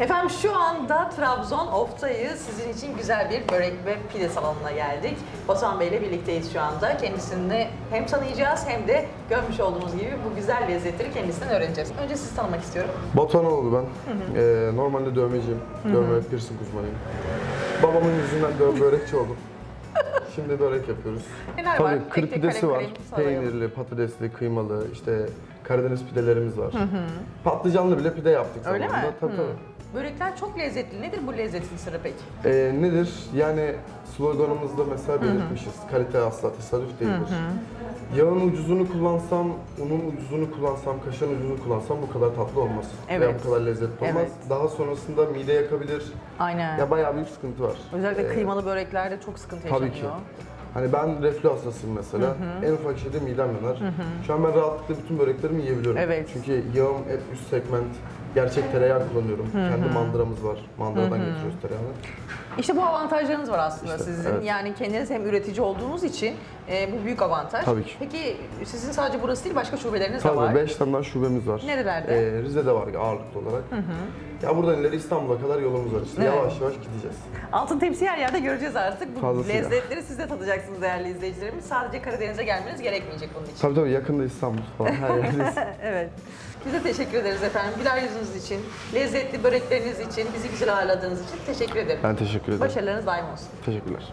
Efendim şu anda Trabzon Of'tayız. Sizin için güzel bir börek ve pide salonuna geldik. Batuhan Bey ile birlikteyiz şu anda. Kendisini hem tanıyacağız hem de görmüş olduğunuz gibi bu güzel lezzetleri kendisinden öğreneceğiz. Önce sizi tanımak istiyorum. Batuhanoğlu ben. Ee, normalde dövmeciyim. Dövme ve piercing uzmanıyım. Babamın yüzünden dö- börekçi oldum. Şimdi börek yapıyoruz. Neler var? Tabii Tek kırk pidesi var. Peynirli, patatesli, kıymalı, işte Karadeniz pidelerimiz var. Patlıcanlı bile pide yaptık Öyle mi? zamanında. Tabii Hı. tabii. Börekler çok lezzetli. Nedir bu lezzetin sırrı peki? Ee, nedir? Yani sloganımızda mesela belirtmişiz. Kalite asla tesadüf değildir. Yağın ucuzunu kullansam, unun ucuzunu kullansam, kaşarın ucuzunu kullansam bu kadar tatlı olmaz. Veya Evet. bu kadar lezzetli olmaz. Evet. Daha sonrasında mide yakabilir. Aynen. Ya bayağı büyük sıkıntı var. Özellikle Ee, kıymalı böreklerde çok sıkıntı yaşanıyor. Tabii ki. Hani ben reflü hastasıyım mesela. En ufak şeyde midem yanar. Şu an ben rahatlıkla bütün böreklerimi yiyebiliyorum. Evet. Çünkü yağım hep üst segment. Gerçek tereyağı kullanıyorum. Kendi mandıramız var. Mandıradan getiriyoruz tereyağını. İşte bu avantajlarınız var aslında İşte, sizin. evet. Yani kendiniz hem üretici olduğunuz için e, bu büyük avantaj. Tabii ki. Peki sizin sadece burası değil başka şubeleriniz de Tabii var. 5 tane daha şubemiz var. Nerelerde? Ee, Rize'de var ağırlıklı olarak. Ya buradan ileri İstanbul'a kadar yolumuz var işte. Evet. Yavaş yavaş gideceğiz. Altın tepsi her yerde göreceğiz artık. Bu Fazlasıyla. lezzetleri siz de tadacaksınız değerli izleyicilerimiz. Sadece Karadeniz'e gelmeniz gerekmeyecek bunun için. Tabii tabii yakında İstanbul falan her yerdeyiz. evet. Biz de teşekkür ederiz efendim. Güler yüzünüz için, lezzetli börekleriniz için, bizi güzel ağırladığınız için teşekkür ederim. ben teşekkür ederim. Başarılarınız daim olsun. Teşekkürler.